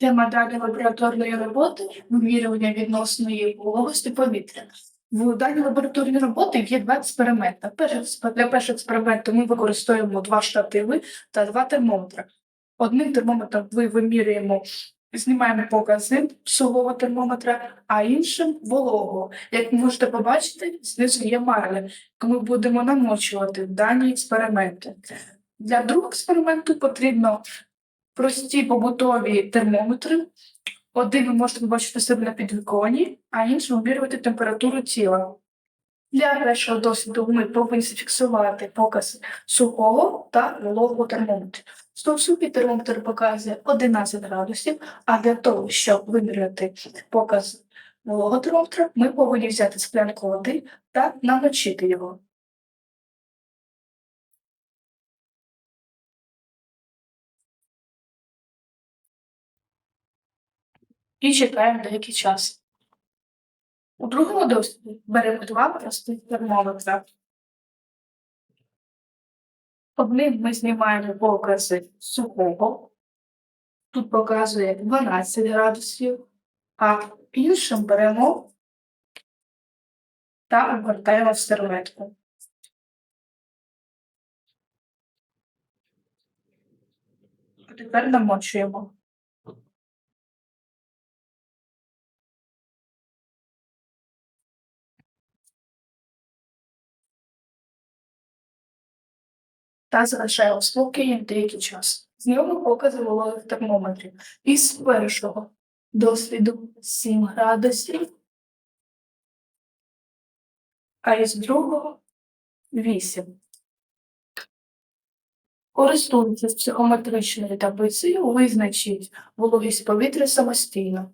Тема даної лабораторної роботи вимірювання відносної вологості повітря. В даній лабораторній роботі є два експерименти. Для першого експерименту ми використовуємо два штативи та два термометри. Одним термометром ми вимірюємо, знімаємо покази сухого термометра, а іншим вологого. Як можете побачити, знизу є марля, яку ми будемо намочувати дані експерименти. Для другого експерименту потрібно прості побутові термометри. Один ви можете побачити себе на підвіконі, а інший вимірювати температуру тіла. Для першого досвіду ми повинні зафіксувати показ сухого та вологого термометру. Сухий термометр показує 11 градусів, а для того, щоб виміряти показ вологого термометра, ми повинні взяти склянку води та намочити його. І чекаємо деякий час. У другому досвіді беремо два простих термометра. Одним ми знімаємо покази сухого, тут показує 12 градусів, а іншим беремо та обгортаємо в серветку. Тепер намочуємо. Та залишаємо спокій деякий час. Знімемо покази вологих термометрів. Із першого досвіду 7 градусів, а із другого 8. Користуйтесь психометричною таблицею, визначіть вологість повітря самостійно.